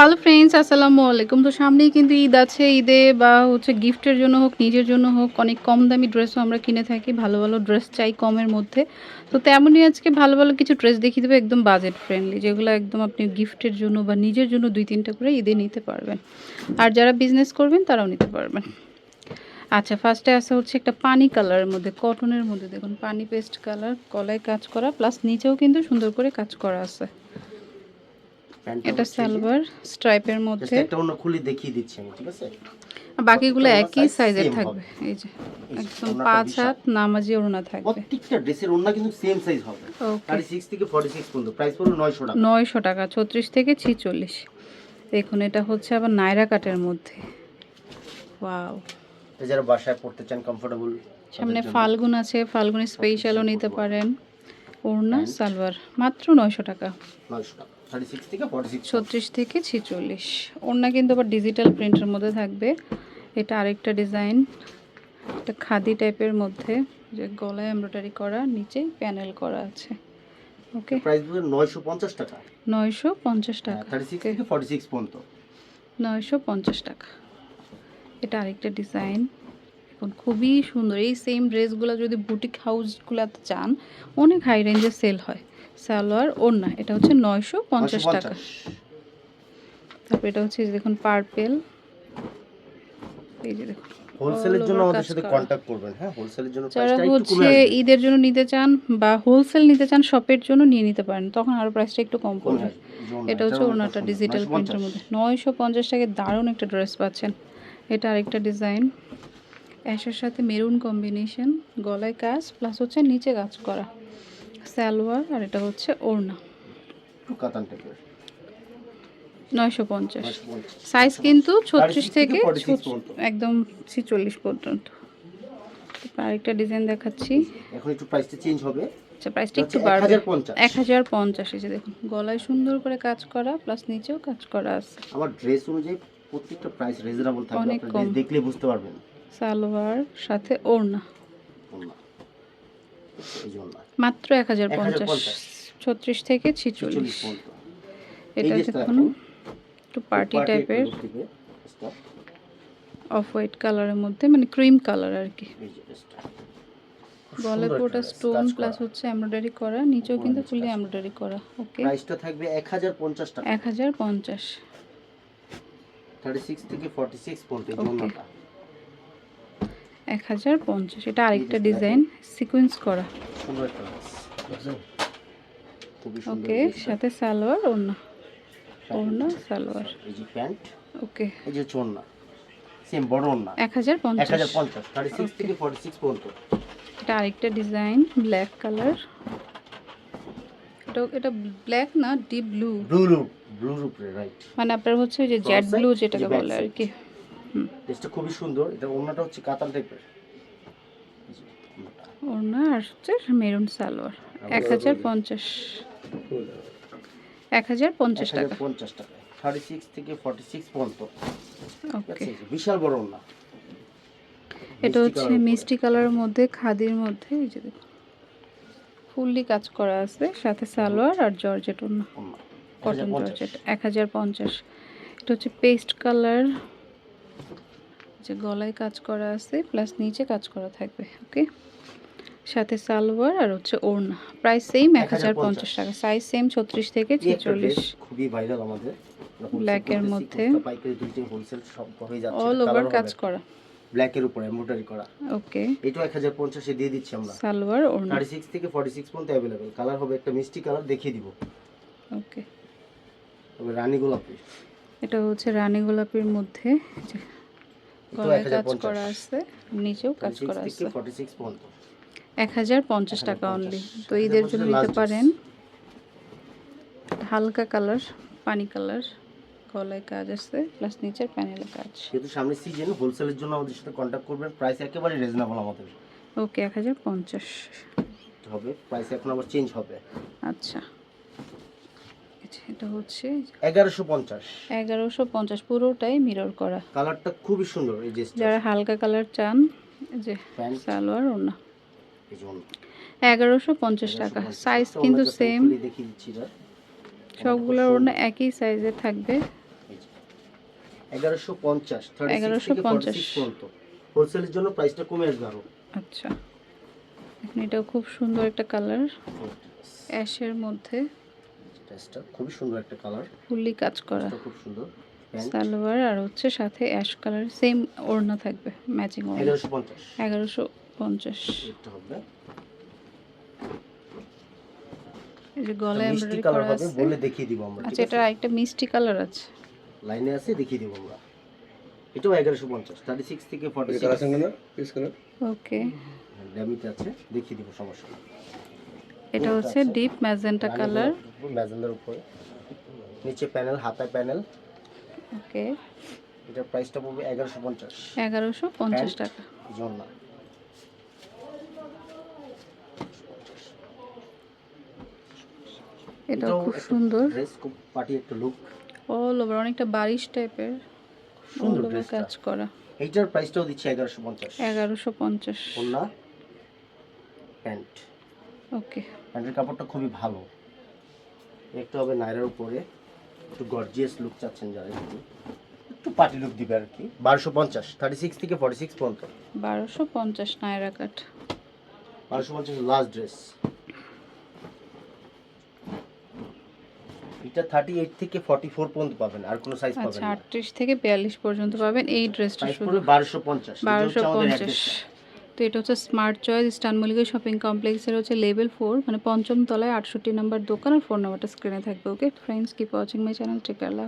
Hello friends আসসালামু আলাইকুম। তো সামনেই কিন্তু ঈদ আছে। ঈদে বা হচ্ছে গিফটের জন্য হোক, নিজের জন্য হোক, অনেক কম দামি ড্রেসও আমরা কিনে থাকি। ভালো ভালো ড্রেস চাই কমের মধ্যে। তো তেমনই আজকে ভালো ভালো কিছু ড্রেস দেখিয়ে দেবো, একদম বাজেট ফ্রেন্ডলি যেগুলো একদম আপনি গিফটের জন্য বা নিজের জন্য দুই, তিনটা করে ঈদে নিতে পারবেন। আর যারা বিজনেস করবেন, তারাও নিতে পারবেন। আচ্ছা ফার্স্টে আসা হচ্ছে একটা পানি কালারের মধ্যে কটনের মধ্যে। দেখুন, পানি পেস্ট কালার কলায় কাজ করা প্লাস নিচেও কিন্তু সুন্দর করে কাজ করা আছে। এটা সালোয়ার স্ট্রাইপের মধ্যে। একটা অন্য খুলে দেখিয়ে দিচ্ছি আমি ঠিক আছে? বাকিগুলো একই সাইজের থাকবে। এই যে একদম পাঁচ হাত নামাজি ওড়না থাকবে। প্রত্যেকটা ড্রেসের ওড়না কিন্তু সেম সাইজ হবে। ওকে থার্টি সিক্স থেকে ফর্টি সিক্স পর্যন্ত। প্রাইস পড়বে নয়শো টাকা। নয়শো টাকা ছত্রিশ থেকে ছিচল্লিশ। দেখুন এটা হচ্ছে আবার নাইরা কাটের মধ্যে। ওয়াও তো যারা বাসায় পড়তে চান কমফোর্টেবল সামনে ফাল্গুন আছে ফাল্গুনি স্পেশালও নিতে পারেন। ওড়না সালোয়ার মাত্র নয়শো টাকা। ছত্রিশ থেকে ছিচল্লিশ। ওড়না কিন্তু আবার ডিজিটাল প্রিন্টের মধ্যে থাকবে। এটা আরেকটা ডিজাইন এটা খাদি টাইপের মধ্যে। যে গলায় এমব্রয়ডারি করা নিচে প্যানেল করা আছে। ওকে প্রাইস পড়বে নয়শো পঞ্চাশ টাকা। নয়শো পঞ্চাশ টাকা। থার্টি সিক্স ওকে থেকে ফর্টি সিক্স পর্যন্ত। নয়শো পঞ্চাশ টাকা। এটা আরেকটা ডিজাইন এখন খুবই সুন্দর। এই সেম ড্রেসগুলো যদি বুটিক হাউসগুলোতে চান অনেক হাই রেঞ্জে সেল হয়। সালোয়ার ওড়না এটা হচ্ছে নয়শো পঞ্চাশ টাকা। তারপর এটা হচ্ছে দেখুন পার্পেল এই যে দেখুন হোলসেলের জন্য আমাদের সাথে করা। করবেন হ্যাঁ? হোলসেলের জন্য যারা হচ্ছে ঈদের জন্য নিতে চান বা হোলসেল নিতে চান শপের জন্য নিয়ে নিতে পারেন তখন আরও প্রাইসটা একটু কম পড়বে। এটা হচ্ছে ওনাটা ডিজিটাল 950 প্রিন্টের মধ্যে। নয়শো পঞ্চাশ টাকায় দারুণ একটা ড্রেস পাচ্ছেন। এটা আরেকটা ডিজাইন অ্যাশের সাথে মেরুন কম্বিনেশন গলায় কাজ প্লাস হচ্ছে নিচে কাজ করা। সালোয়ার আর এটা হচ্ছে ওড়না। নয়শো পঞ্চাশ। সাইজ কিন্তু ছত্রিশ থেকে থেকে 46 ছত- পর্যন্ত। একদম ছিচল্লিশ পর্যন্ত। আরেকটা ডিজাইন দেখাচ্ছি। এখন একটু প্রাইসটা চেঞ্জ হবে। আচ্ছা প্রাইসটা একটু বাড়বে। এক হাজার পঞ্চাশ। এই যে দেখুন গলায় সুন্দর করে কাজ করা প্লাস নিচেও কাজ করা আছে। আমার ড্রেস অনুযায়ী প্রত্যেকটা প্রাইস রিজনেবল থাকবে। অনেক কম। দেখলে বুঝতে পারবেন। সালোয়ার সাথে ওড়না। মাত্র এক হাজার পঞ্চাশ। ছত্রিশ থেকে ছিচল্লিশ। এটা দেখুন একটু পার্টি টাইপের। অফ হোয়াইট কালারের মধ্যে মানে ক্রিম কালার আর কি। গলে পুরোটা স্টোন প্লাস হচ্ছে এমব্রয়ডারি করা নিচেও কিন্তু ফুলি এমব্রয়ডারি করা ওকে প্রাইসটা থাকবে 1050 টাকা। এক হাজার পঞ্চাশ। 36 থেকে 46 পর্যন্ত এই. ওড়নাটা। এক হাজার পঞ্চাশ। এটা আরেকটা ডিজাইন সিকোয়েন্স করা। ওকে সাথে সালোয়ার ওড়না। ওড়না সালোয়ার। এই যে প্যান্ট। ওকে। এই যে হচ্ছে সেম বড় ওড়না। এক হাজার পঞ্চাশ। 1050 36 থেকে 46 পর্যন্ত। এটা আরেকটা ডিজাইন ব্ল্যাক কালার। এটা এটা ব্ল্যাক না ডিপ ব্লু। ব্লু রুপ ব্লু রাইট। মানে আপনার হচ্ছে ওই যে জেড ব্লু যেটাকে বলে আর কি। ড্রেসটা খুবই সুন্দর। এটা ওড়নাটা হচ্ছে কাতান টাইপের ওড়না আর হচ্ছে মেরুন সালোয়ার। এক হাজার পঞ্চাশ। এক হাজার পঞ্চাশ টাকা। পঞ্চাশ টাকা। থার্টি সিক্স থেকে ফর্টি সিক্স পর্যন্ত ওকে বিশাল বড় ওড়না। এটা হচ্ছে মিষ্টি কালারের মধ্যে খাদির মধ্যে এই যে ফুললি কাজ করা আছে সাথে সালোয়ার আর জর্জেট ওড়না। Cotton georgette. এক হাজার পঞ্চাশ। এটা হচ্ছে পেস্ট কালার। যে গলায় কাজ করা আছে প্লাস নিচে কাজ করা থাকবে ওকে সাথে সালোয়ার আর হচ্ছে ওড়না প্রাইস সেম এক হাজার পঞ্চাশ টাকা সাইজ সেম ছত্রিশ থেকে ছেচল্লিশ। খুবই ভাইরাল আমাদের। এর মধ্যে। অল ওভার কাজ করা। ব্ল্যাক এর উপরে এমব্রয়ডারি করা। ওকে এক হাজার পঞ্চাশে দিয়ে দিচ্ছি আমরা। সালোয়ার ওড়না। থার্টি সিক্স থেকে ফর্টি সিক্স পর্যন্ত অ্যাভেলেবেল কালার হবে একটা মিষ্টি কালার দেখিয়ে দিব। ওকে তবে রানী গোলাপি। এটা হচ্ছে রানী গোলাপের মধ্যে গলায় কাজ করা আছে নিচেও কাজ করা আছে। এক হাজার পঞ্চাশ টাকা অনলি তো 1050 ঈদের জন্য নিতে পারেন হালকা কালার পানি কালার গলায় কাজ আছে প্লাস নিচের প্যানেলে কাজ। যেহেতু সামনে সিজন হোলসেলের জন্য আমাদের সাথে কন্ট্যাক্ট করবেন। প্রাইস একেবারে রিজনেবল আমাদের। ওকে এক হাজার পঞ্চাশ। হবে প্রাইস এখন আবার চেঞ্জ হবে। আচ্ছা। এটা হচ্ছে এগারোশো পঞ্চাশ। এগারোশো পঞ্চাশ পুরোটাই মিরর করা। কালারটা খুবই সুন্দর এই যে যারা হালকা কালার চান যে সালোয়ার। এগারোশো পঞ্চাশ টাকা। সাইজ কিন্তু সেম সবগুলোর একই সাইজের থাকবে। এগারোশো পঞ্চাশ 1150 সিক্স পর্যন্ত। হোলসেলের জন্য প্রাইসটা কমে আসবে আরও। আচ্ছা। এটাও খুব সুন্দর একটা কালার অ্যাশের মধ্যে। ড্রেসটা। খুবই সুন্দর একটা কালার ফুললি কাজ করা। খুব সুন্দর। সালোয়ার আর হচ্ছে সাথে অ্যাশ কালার সেম ওড়না থাকবে ম্যাচিং ওড়না। এগারোশো পঞ্চাশ। এগারোশো পঞ্চাশ। এটা হবে। এই যে গলায় এমব্রয়ডারি করা আছে। বলে দেখিয়ে দিব আমরা আচ্ছা এটা একটা মিষ্টি কালার আছে। লাইনে আছে দেখিয়ে দিব আমরা। এটাও এগারোশো পঞ্চাশ থার্টি সিক্স থেকে ফর্টি কালার সঙ্গে না পিস কালার ওকে আছে দেখিয়ে দিব সমস্যা নেই। এটা হচ্ছে ডিপ ম্যাজেন্টা কালার। ম্যাজেন্ডার উপরে নিচে প্যানেল হাতায় প্যানেল। ওকে। এটা প্রাইসটা পড়বে এগারোশো পঞ্চাশ। এগারোশো পঞ্চাশ Pant? টাকা। জন্য এটাও খুব সুন্দর। ড্রেস খুব পার্টি একটা লুক অল ওভার অনেকটা বারিশ টাইপের। সুন্দর কাজ করা। এইটার প্রাইসটাও দিচ্ছে এগারোশো পঞ্চাশ। এগারোশো পঞ্চাশ। ওন্না প্যান্ট। ওকে প্যান্টের কাপড়টা খুবই ভালো। একটা হবে নাইরার উপরে। একটু গর্জিয়াস লুক চাচ্ছেন যারা একটু। একটু পার্টি লুক দিবে আর কি। বারোশো পঞ্চাশ থার্টি সিক্স থেকে ফর্টি সিক্স পর্যন্ত। বারোশো পঞ্চাশ নায়রা কাট বারোশো পঞ্চাশ লাস্ট ড্রেস এটা থার্টি এইট থেকে ফর্টি ফোর পর্যন্ত পাবেন আর কোনো সাইজ পাবেন আচ্ছা না। আটত্রিশ থেকে বিয়াল্লিশ পর্যন্ত পাবেন এই ড্রেসটা শুধু। পড়বে বারোশো পঞ্চাশ। বারোশো পঞ্চাশ। তো এটা হচ্ছে স্মার্ট চয়েস স্টান শপিং কমপ্লেক্সের হচ্ছে লেভেল ফোর মানে পঞ্চম তলায় আটষট্টি নাম্বার দোকান আর ফোন নাম্বারটা স্ক্রিনে থাকবে okay friends keep watching my channel tech Allah